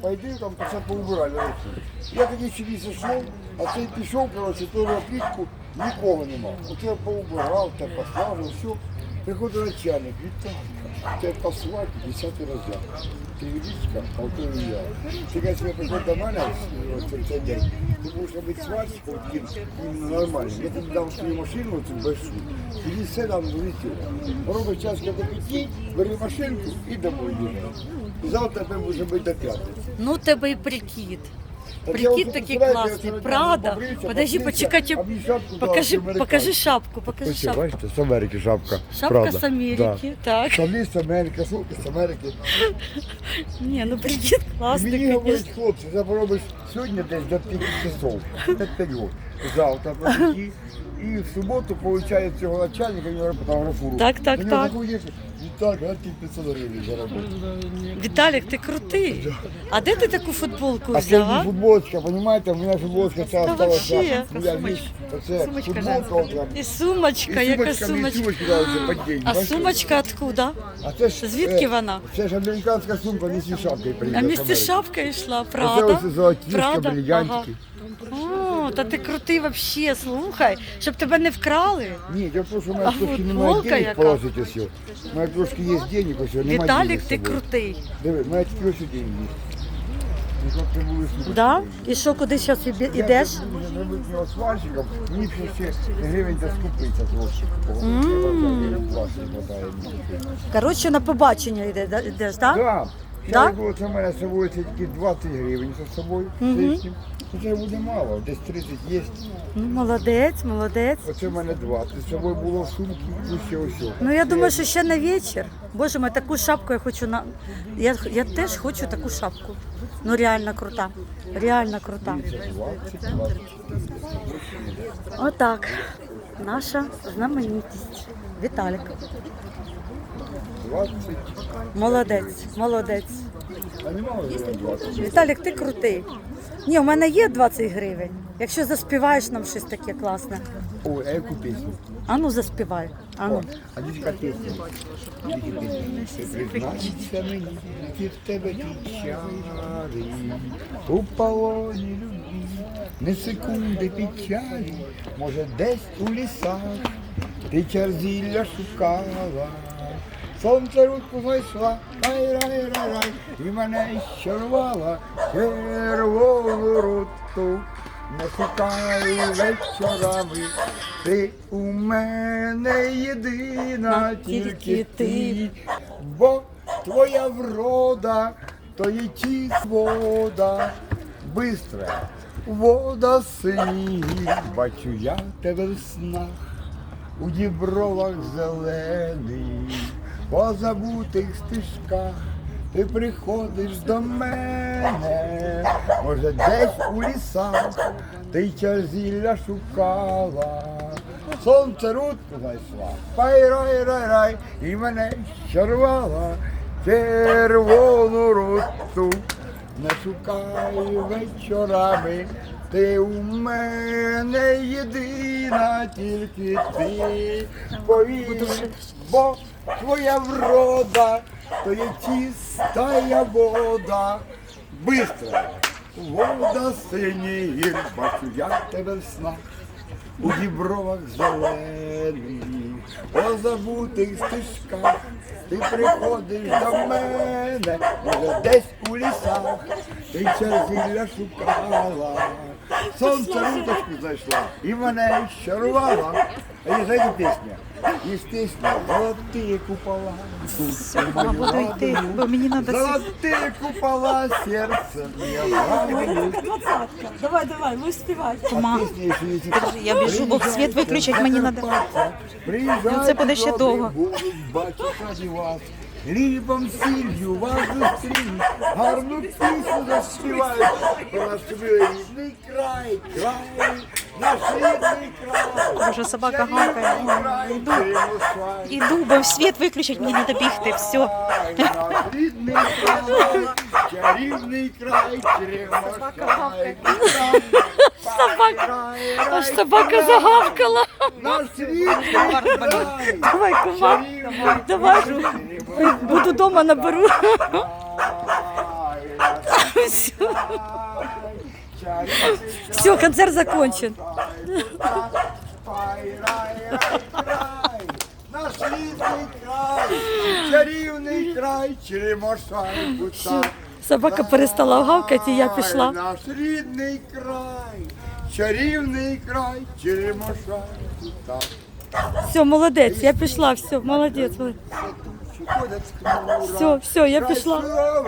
Пойди там все поубирали. Я тоді собі зайшов, а цей пішов, коротше, ту плітку, нікого нема. Оце поубирав, те поставив, все. Приходить начальник, Віталій, це послати 10 роздяг. Ти Вілічка, а то і я. Ти кажеш, я приходь до мене цей- день, ти будеш робити сварщиком, нормальним. Я тобі дам свою машину, цю большую, тоді все дам влетіло. Робить час, коли піти, бери машинку і домой їдеш. І завтра тебе буде бути до п'ятниці. Ну, тебе і прикид. Прикид такий класний. Прада. Подожди, почекайте. Покажи, покажи шапку, покажи Ось, шапку. бачите, з Америки шапка. Шапка Прада. з Америки, так. Штани з Америки, сумки з Америки. Ні, ну прикид І класний, мені говорять, звісно. хлопці, заробиш сьогодні десь до 5 часов, до 5. Завтра подійти. І в суботу получає цього начальника, він робить фотографуру. Так, так, нього так. заходиш, Віталій, а ти 500 гривень заробив. Віталік, ти крутий. А де ти таку футболку А це взяв? не а? футболочка, розумієте, у мене футболочка ця Та осталася. вообще. Моя віч, оце Сумочка футболка. от прям. І сумочка, яка сумочка, мені сумочка. сумочки дали це під день. А бачите? сумочка откуда? А це ж, Звідки е, вона? Це ж американська сумка, не зі шапкою А місце шапка йшла, Оце правда? ось золотішка, Правда? бриллиантики. О, та ти крутий вообще, слухай, щоб тебе не вкрали. Ні, я прошу, у А мене трошки немає футболка денег яка? положити ось. У мене трошки є денег, ось немає Віталік, денег з ти собою. крутий. Диви, у мене тільки ось деньги є. Ну, як. Да? І що, куди зараз Я ідеш? вже буду зробити його сварщиком, мені ще ще гривень та скупиться трошки. Власне, хватає мені. Коротше, на побачення йде- да- йдеш, так? Да. Да? Це було це в мене з собою це тільки 20 гривень з собою. Ну, Це буде мало, десь 30 є. Ну, молодець, молодець. Оце в мене 20. З собою було в сумці і ще ось. Ну я думаю, що ще на вечір. Боже мой, таку шапку я хочу на. Я, я теж хочу таку шапку. Ну реально крута. Реально крута. 20, 20. Отак. Наша знаменитість. Віталік. 20. Молодець, молодець. А немало 20. Віталік, ти крутий. Ні, у мене є 20 гривень. Якщо заспіваєш нам щось таке класне. Ой, а яку пісню? А ну заспівай. А ну. а дідька пісня. Признайся мені, які в тебе чари, у полоні любві, не секунди печалі, може десь у лісах ти черзілля шукала. Сонце рудку знайшла, рай, рай, рай, рай, і мене щарувала червону рудку. Не шукай вечорами, ти у мене єдина, тільки ти, бо твоя врода, то є чист вода, бистра вода синій, бачу я тебе в снах. У дібровах зелений, по забутих стежках. Ти приходиш до мене, може десь у лісах. Ти черзілля шукала, сонце рудку знайшла, пай рай рай рай, і мене щарвала червону рудку. Не шукай вечорами, ти у мене єдина, тільки ти. Повір, бо твоя врода, то є чистая вода, бистра вода синій, бачу я тебе в снах. У дібровах зелених, по забутих стежках, ти приходиш до мене, може десь у лісах, ти черзілля шукала, сонце руточку зайшла і мене щарувала. А є знаєте пісня? Є пісня «Золоті купола». Я буду йти, бо мені треба Золоті купола, серце моє. Давай, давай, ви співай. А пісня ще є така. Я біжу, бо світ виключать, мені надо. Приїжджайте, Ну, це буде ще довго. будуть бачити вас. Хлібом сіллю вас зустрінуть, гарну пісню заспівають. Про наш рідний край, край, наш рідний край. Боже, собака гавкає. край, Іду. Іду, бо світ виключать, мені треба бігти. Все. Наш рідний край, чарівний край, Черемошай. Собака. Аж собака загавкала. Наш рідний край. Давай, кума. Давай. Буду вдома наберу. Все, все, концерт закончен. Наш рідний край, чарівний край, черемошай. Собака перестала гавкати, і я пішла. Наш рідний край, чарівний край, черемошай. Все, молодець, я пішла, все, молодець. Все, все, я пришла. пішла.